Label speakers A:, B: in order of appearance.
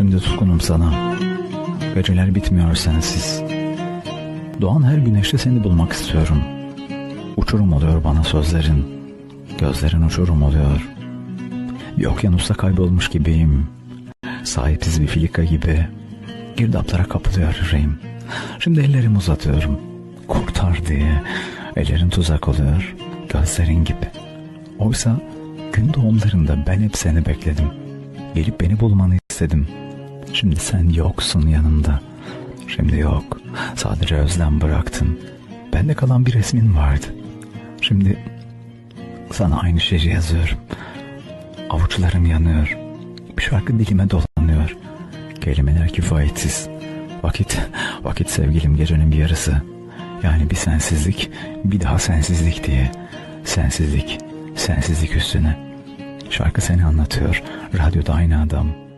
A: Şimdi tutkunum sana. Geceler bitmiyor sensiz. Doğan her güneşte seni bulmak istiyorum. Uçurum oluyor bana sözlerin. Gözlerin uçurum oluyor. Bir okyanusta kaybolmuş gibiyim. Sahipsiz bir filika gibi. Girdaplara kapılıyor yüreğim. Şimdi ellerimi uzatıyorum. Kurtar diye. Ellerin tuzak oluyor. Gözlerin gibi. Oysa gün doğumlarında ben hep seni bekledim. Gelip beni bulmanı istedim. Şimdi sen yoksun yanımda. Şimdi yok. Sadece özlem bıraktın. Bende kalan bir resmin vardı. Şimdi sana aynı şeyi yazıyorum. Avuçlarım yanıyor. Bir şarkı dilime dolanıyor. Kelimeler kifayetsiz. Vakit, vakit sevgilim gecenin bir yarısı. Yani bir sensizlik, bir daha sensizlik diye. Sensizlik, sensizlik üstüne. Şarkı seni anlatıyor. Radyoda aynı adam.